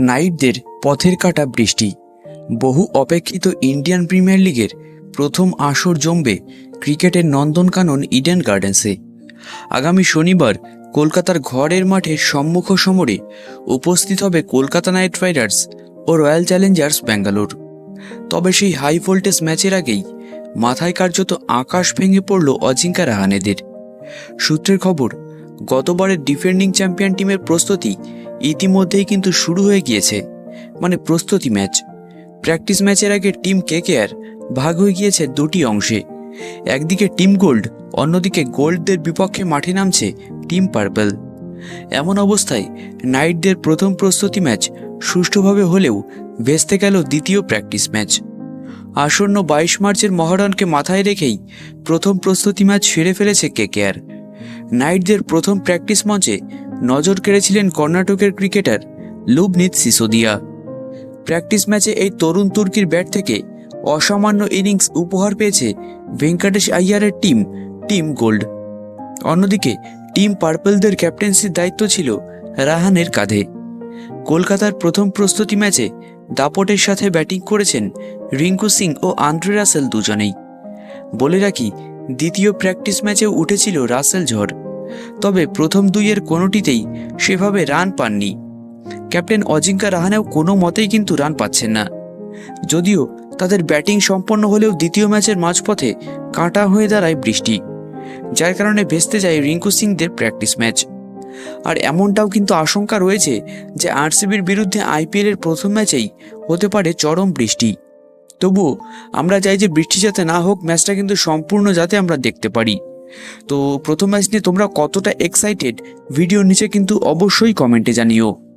নাইটদের পথের কাটা বৃষ্টি। বহু অপেক্ষিত ইন্ডিয়ান প্রিমিয়ার লিগের প্রথম আসর জমবে ক্রিকেটের নন্দনকানন ইডেন গার্ডেন্সে। আগামী শনিবার কলকাতার ঘরের মাঠের সম্মুখ সমরে উপস্থিত হবে কলকাতা নাইট রাইডার্স ও রয়্যাল চ্যালেঞ্জার্স ব্যাঙ্গালোর। তবে সেই হাই ভোল্টেজ ম্যাচের আগেই মাথায় কার্যত আকাশ ভেঙে পড়ল অজিঙ্কা রাহানেদের। সূত্রের খবর, গতবারের ডিফেন্ডিং চ্যাম্পিয়ন টিমের প্রস্তুতি ইতিমধ্যেই কিন্তু শুরু হয়ে গিয়েছে। মানে প্রস্তুতি ম্যাচ। প্র্যাকটিস ম্যাচের আগে টিম কেকেআর ভাগ হয়ে গিয়েছে দুটি অংশে। একদিকে টিম গোল্ড, অন্যদিকে গোল্ডদের বিপক্ষে মাঠে নামছে টিম পার্পল। এমন অবস্থায় নাইটদের প্রথম প্রস্তুতি ম্যাচ সুষ্ঠুভাবে হলেও ভেস্তে গেল দ্বিতীয় প্র্যাকটিস ম্যাচ। আসন্ন বাইশ মার্চের মহারণকে মাথায় রেখেই প্রথম প্রস্তুতি ম্যাচ সেরে ফেলেছে কেকেআর। নাইটদের প্রথম প্র্যাকটিস মঞ্চে নজর কেড়েছিলেন কর্ণাটকের ক্রিকেটার লুবনিত সিসোদিয়া। প্র্যাকটিস ম্যাচে এই তরুণ তুর্কির ব্যাট থেকে অসামান্য ইনিংস উপহার পেয়েছে ভেঙ্কটেশ আইয়ারের টিম টিম গোল্ড। অন্যদিকে, টিম পার্পলদের ক্যাপ্টেন্সির দায়িত্ব ছিল রাহানের কাঁধে। কলকাতার প্রথম প্রস্তুতি ম্যাচে দাপটের সাথে ব্যাটিং করেছেন রিঙ্কু সিং ও আন্দ্রে রাসেল দুজনেই। বলে রাখি, দ্বিতীয় প্র্যাকটিস ম্যাচেও উঠেছিল রাসেল ঝড়। তবে প্রথম দুইয়ের কোনোটিতেই সেভাবে রান পাননি। ক্যাপ্টেন অজিঙ্কা রাহানেও কোনো মতেই কিন্তু রান পাচ্ছেন না। যদিও তাদের ব্যাটিং সম্পন্ন হলেও দ্বিতীয় ম্যাচের মাঝপথে কাঁটা হয়ে দাঁড়ায় বৃষ্টি, যার কারণে ভেস্তে যায় রিঙ্কু সিংদের প্র্যাকটিস ম্যাচ। আর এমনটাও কিন্তু আশঙ্কা রয়েছে যে আরসিবির বিরুদ্ধে আইপিএলের প্রথম ম্যাচেই হতে পারে চরম বৃষ্টি। তবুও আমরা চাই যে বৃষ্টি যাতে না হোক, ম্যাচটা কিন্তু সম্পূর্ণ যাতে আমরা দেখতে পারি। তো প্রথম ম্যাচ নিয়ে তোমরা কতটা এক্সাইটেড ভিডিওর নিচে কিন্তু অবশ্যই কমেন্টে জানিও।